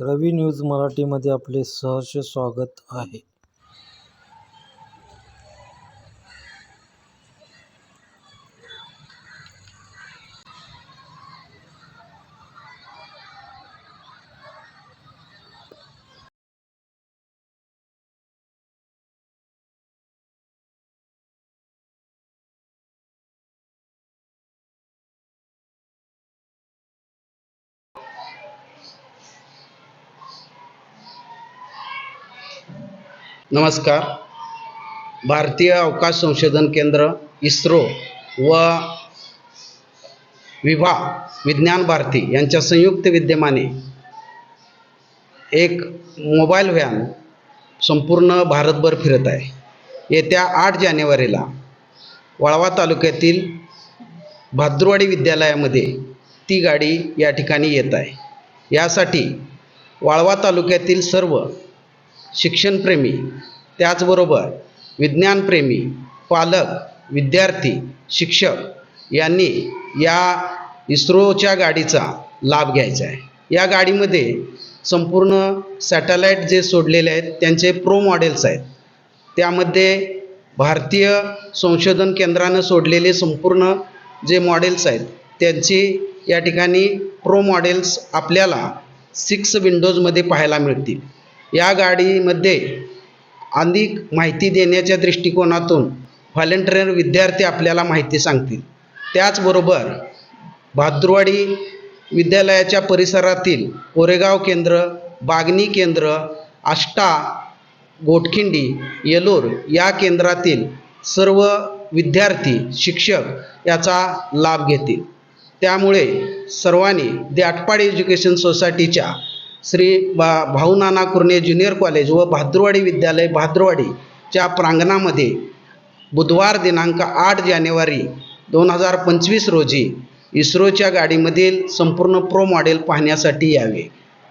रवी news मराठीमध्ये आपले सहर्ष स्वागत आहे. नमस्कार. भारतीय अवकाश संशोधन केंद्र इस्रो व विभा विज्ञान भारती यांच्या संयुक्त विद्यमाने एक मोबाईल व्हॅन संपूर्ण भारतभर फिरत आहे. येत्या आठ जानेवारीला वाळवा तालुक्यातील भाद्रवाडी विद्यालयामध्ये ती गाडी या ठिकाणी येत आहे. यासाठी वाळवा तालुक्यातील सर्व शिक्षणप्रेमी त्याचबरोबर विज्ञानप्रेमी पालक विद्यार्थी शिक्षक यांनी या इस्रोच्या गाडीचा लाभ घ्यायचा आहे. या गाडीमध्ये संपूर्ण सॅटेलाईट जे सोडलेले आहेत त्यांचे प्रो मॉडेल्स आहेत. त्यामध्ये भारतीय संशोधन केंद्रानं सोडलेले संपूर्ण जे मॉडेल्स आहेत त्यांची या ठिकाणी प्रो मॉडेल्स आपल्याला सिक्स विंडोजमध्ये पाहायला मिळतील. या गाडीमध्ये अधिक माहिती देण्याच्या दृष्टिकोनातून व्हॉलेंटियर विद्यार्थी आपल्याला माहिती सांगतील. त्याचबरोबर भाद्रवाडी विद्यालयाच्या परिसरातील कोरेगाव केंद्र बागणी केंद्र आष्टा गोटखिंडी येलूर या केंद्रातील सर्व विद्यार्थी शिक्षक याचा लाभ घेतील. त्यामुळे सर्वांनी द्याटपाड एज्युकेशन सोसायटीच्या श्री बा भाऊ नाना कुर्णे ज्युनियर कॉलेज व भाद्रवाडी विद्यालय भाद्रवाडीच्या प्रांगणामध्ये बुधवार दिनांक आठ जानेवारी दोन हजार पंचवीस रोजी इस्रोच्या गाडीमधील संपूर्ण प्रो मॉडेल पाहण्यासाठी यावे.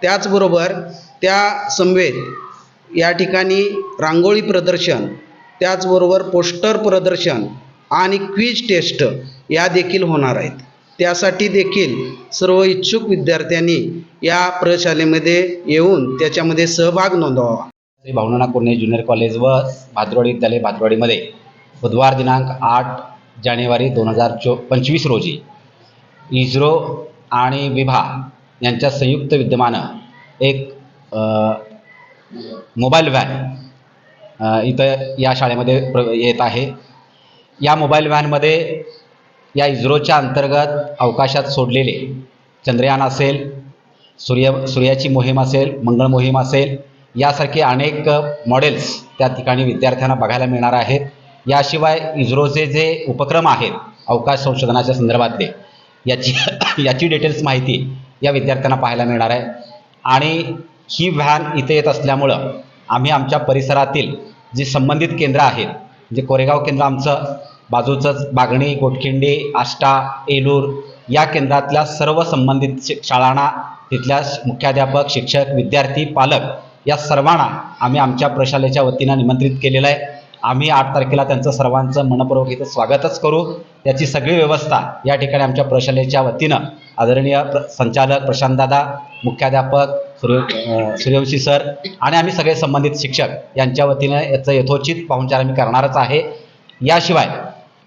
त्याचबरोबर त्या समवेत या ठिकाणी रांगोळी प्रदर्शन त्याचबरोबर पोस्टर प्रदर्शन आणि क्विज टेस्ट या देखील होणार आहेत. त्यासाठी देखील सर्व इच्छुक विद्यार्थ्यांनी या प्रयोगशाळेमध्ये येऊन त्याच्यामध्ये सहभाग नोंदवावा. श्री भावनाना कुर्णे ज्युनियर कॉलेज व भाद्रवाडी विद्यालय भाद्रवाडीमध्ये बुधवार दिनांक आठ जानेवारी दोन हजार चो पंचवीस रोजी इस्रो आणि विभा यांच्या संयुक्त विद्यमानं एक मोबाईल व्हॅन इथं या शाळेमध्ये प्र येत आहे. या मोबाईल व्हॅनमध्ये या इस्रोच्या अंतर्गत अवकाशात सोडलेले. चंद्रयान असेल सूर्य सूर्याची मोहीम असेल मंगळ मोहीम असेल यासारखे अनेक मॉडेल्स त्या ठिकाणी विद्यार्थ्यांना बघायला मिळणार आहेत. याशिवाय इस्रोचे जे उपक्रम आहेत अवकाश संशोधनाच्या संदर्भातले याची याची डिटेल्स माहिती या विद्यार्थ्यांना पाहायला मिळणार आहे. आणि ही व्हॅन इथे येत असल्यामुळं आम्ही आमच्या परिसरातील जी संबंधित केंद्र आहेत जे कोरेगाव केंद्र आमचं बाजूचंच बागणी गोटखिंडी आष्टा एलूर या केंद्रातल्या सर्व संबंधित शि शाळांना तिथल्या मुख्याध्यापक शिक्षक विद्यार्थी पालक या सर्वांना आम्ही आमच्या प्रशालेच्या वतीनं निमंत्रित केलेलं आहे. आम्ही आठ तारखेला त्यांचं सर्वांचं मनपूर्वक इथं स्वागतच करू. त्याची सगळी व्यवस्था या ठिकाणी आमच्या प्रशालेच्या वतीनं आदरणीय प्र संचालक प्रशांतदादा मुख्याध्यापक सूर्य सूर्यवंशी सर आणि आम्ही सगळे संबंधित शिक्षक यांच्या वतीनं याचं यथोचित पाहुणचार आम्ही करणारच आहे. याशिवाय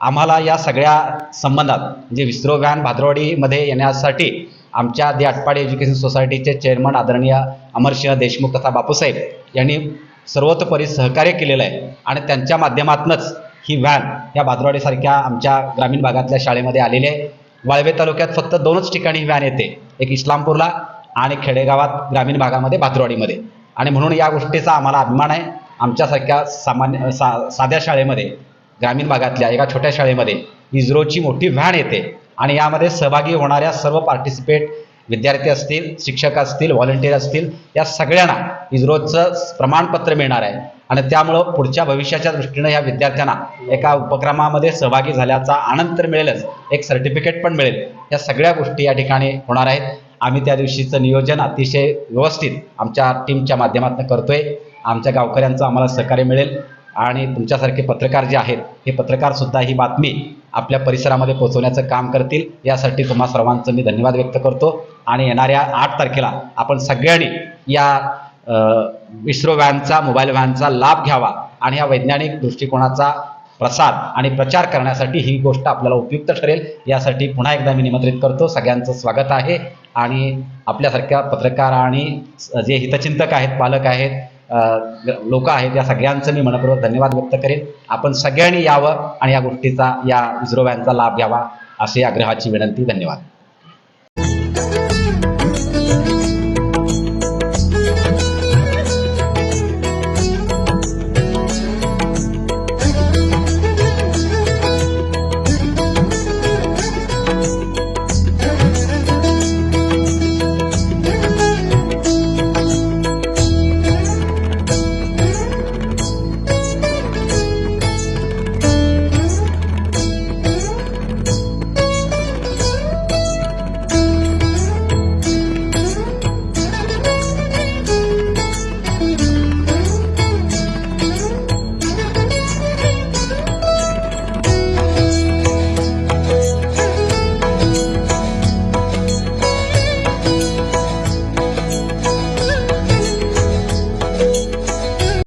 आम्हाला या सगळ्या संबंधात म्हणजे विस्रो व्हॅन भाद्रवाडीमध्ये येण्यासाठी आमच्या दि आटपाडी एज्युकेशन सोसायटीचे चेअरमन आदरणीय अमरसिंह देशमुख तथा बापूसाहेब यांनी सर्वतोपरी सहकार्य केलेलं आहे. आणि त्यांच्या माध्यमातूनच ही व्हॅन या भाद्रवाडीसारख्या आमच्या ग्रामीण भागातल्या शाळेमध्ये आलेली आहे. वाळवे तालुक्यात फक्त दोनच ठिकाणी ही व्हॅन येते. एक इस्लामपूरला आणि खेडेगावात ग्रामीण भागामध्ये भाद्रवाडीमध्ये. आणि म्हणून या गोष्टीचा आम्हाला अभिमान आहे. आमच्यासारख्या सामान्य सा साध्या शाळेमध्ये ग्रामीण भागातल्या एका छोट्या शाळेमध्ये इस्रोची मोठी व्हॅन येते. आणि यामध्ये सहभागी होणाऱ्या सर्व पार्टिसिपेट विद्यार्थी असतील शिक्षक असतील व्हॉलंटियर असतील या सगळ्यांना इस्रोचं प्रमाणपत्र मिळणार आहे. आणि त्यामुळं पुढच्या भविष्याच्या दृष्टीनं या विद्यार्थ्यांना एका उपक्रमामध्ये सहभागी झाल्याचा आनंद तर मिळेलच. एक सर्टिफिकेट पण मिळेल. या सगळ्या गोष्टी या ठिकाणी होणार आहेत. आम्ही त्या दिवशीचं नियोजन अतिशय व्यवस्थित आमच्या टीमच्या माध्यमातून करतोय. आमच्या गावकऱ्यांचं आम्हाला सहकार्य मिळेल. आणि तुमच्यासारखे पत्रकार जे आहेत हे पत्रकारसुद्धा ही बातमी आपल्या परिसरामध्ये पोहोचवण्याचं काम करतील. यासाठी तुम्हा सर्वांचं मी धन्यवाद व्यक्त करतो. आणि येणाऱ्या आठ तारखेला आपण सगळ्यांनी या इस्रो व्हॅनचा मोबाईल व्हॅनचा लाभ घ्यावा आणि या वैज्ञानिक दृष्टिकोनाचा प्रसार आणि प्रचार करण्यासाठी ही गोष्ट आपल्याला उपयुक्त ठरेल. यासाठी पुन्हा एकदा मी निमंत्रित करतो. सगळ्यांचं स्वागत आहे. आणि आपल्यासारख्या पत्रकार आणि जे हितचिंतक आहेत पालक आहेत लोक आहेत या सगळ्यांचं मी मनपूर्वक धन्यवाद व्यक्त करेन. आपण सगळ्यांनी यावं आणि या गोष्टीचा या इस्रो व्हॅनचा लाभ घ्यावा अशी आग्रहाची विनंती. धन्यवाद.